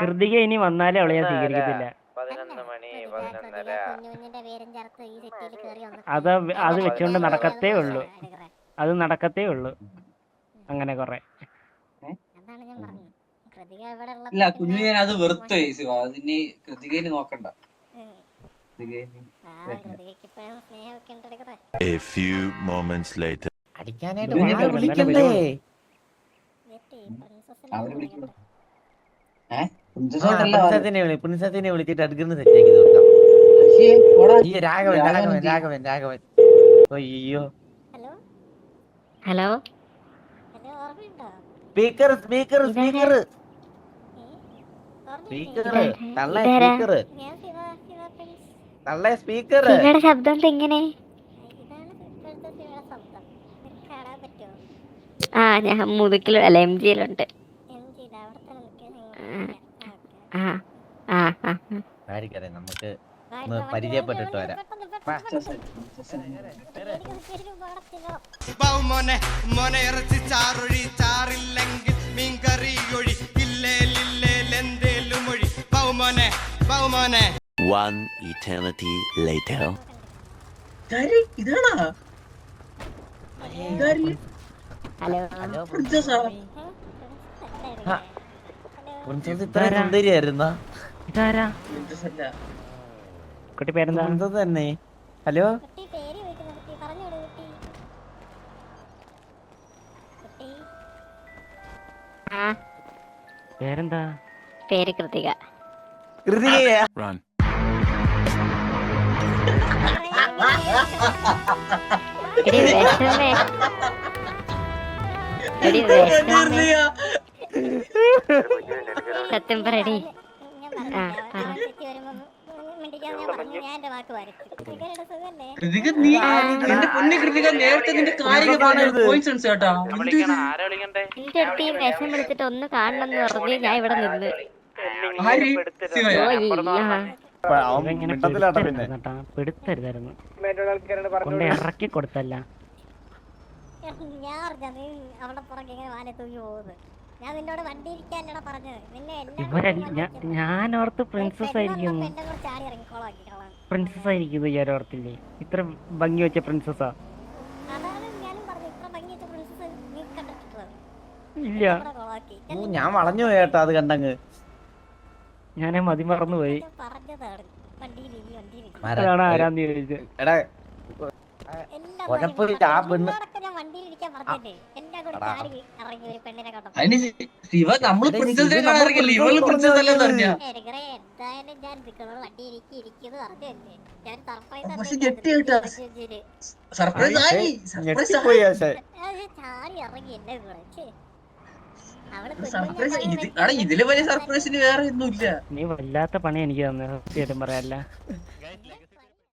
കൃതിക ഇനി വന്നാലേ അവളെ ഞാൻ സ്വീകരിക്കത്തില്ല. അത് അത് വെച്ചുകൊണ്ട് നടക്കത്തേ ഉള്ളൂ. അത് നടക്കത്തേ ഉള്ളൂ. അങ്ങനെ കൊറേ. ഇല്ല കുഞ്ഞു ഞാൻ അത് വെറുത്തു ശിവ അതിനി കൃതികയിൽ നോക്കണ്ട. A few moments later. അടിക്കാനായിട്ട് വിളിക്കണ്ടേ. അവർ കുഞ്ചോട്ടല്ല പ്രിൻസത്തിനെ വിളി പ്രിൻസത്തിനെ വിളിച്ചിട്ട് അടുക്കുന്ന സെറ്റ് ആക്കി ഈ രാഘവൻ രാഘവൻ രാഘവൻ? രാഘവൻ അയ്യോ. ഹലോ? ഹലോ? ഹലോ ഓർമ്മയുണ്ടോ? Speaker speaker speaker. സ്പീക്കർ? തള്ള സ്പീക്കർ തള്ള സ്പീക്കർ ശബ്ദം എന്താ ഇങ്ങനെ ഇതാണ് ഇപ്പോഴത്തെ ശിവയുടെ ശബ്ദം. നിനക്ക് കാണാൻ ആ ഞാൻ മുതുക്കിലുണ്ട് അല്ല എം ജിയിലുണ്ട് എം ജിയിൽ അവിടെ തന്നെ നിൽക്കാൻ ആ ആ ആ ആ. ആയിരിക്കട്ടെ നമുക്ക് ഒന്ന് പരിചയപ്പെട്ടിട്ട് വരാം. മോനെ മോനെ ഇറച്ചി ചാറൊഴി ചാറില്ലെങ്കിൽ മീൻകറി ഒഴി ഇല്ലേലില്ലേലെന്തേലും ഒഴി. ബഹുമോനെ ബഹുമോനെ One eternity later. ഇതാണോ? ഹലോ. ഹലോ. പ്രിൻസസാ? ഇത്ര? സുന്ദരിയായിരുന്ന. കുട്ടി പേരെന്താ? പ്രിൻസസ് തന്നെ. ഹലോ? പേരെന്താ? പേര് കൃതിക. കൃതികയാ? Run. എടി വിഷമേ. എടി വിഷമേ. സത്യം പറയടി. വിളിച്ചിട്ട് ഒന്ന് കാണണം എന്ന് പറഞ്ഞ് ഞാൻ ഇവിടെ നിന്ന്. പെടുത്തരുതായിരുന്നു. കൊണ്ട് ഇറക്കി കൊടുത്തല്ല. ഞാൻ പറഞ്ഞ അവിടെ പുറകെ ഇങ്ങനെ വാനെ തൂങ്ങി പോകുന്നത്. ഞാൻ നിന്നോട് വണ്ടി ഇരിക്കാനല്ലടാ പറഞ്ഞത്. നിന്നെ എല്ലാം ഇവരല്ല ഞാൻ ഞാൻ ഓർത്ത് പ്രിൻസസ് ആയിരിക്കും പ്രിൻസസ് ആയിരിക്കും ഞാൻ ഓർത്തില്ലേ? ഇത്ര ഭംഗി വെച്ച പ്രിൻസസാ അതാണ് ഞാനും പറഞ്ഞു ഇത്ര ഭംഗി വെച്ച പ്രിൻസസ് നീ കണ്ടിട്ടുള്ളത്. ഇല്ല. ഞാൻ വളഞ്ഞു പോയേട്ടാ അത് കണ്ടങ്ങ്. ഞാനെ മതി മറന്നു പോയി എടാ ആ പെണ്ണ്- ശിവ നമ്മൾ പ്രിൻസസിനെ കാണാൻ ഇവൾ പ്രിൻസസ് അല്ലെന്ന്. പറഞ്ഞ പക്ഷെ ഞെട്ടി കേട്ടാ. സർപ്രൈസ് ആയി. സർപ്രൈസ് സർപ്രൈസ് ഇത് ഇതിൽ വലിയ സർപ്രൈസിന് വേറെ ഒന്നും ഇല്ല നീ വല്ലാത്ത പണി എനിക്ക് തന്നെ. സത്യം പറയാല്ല.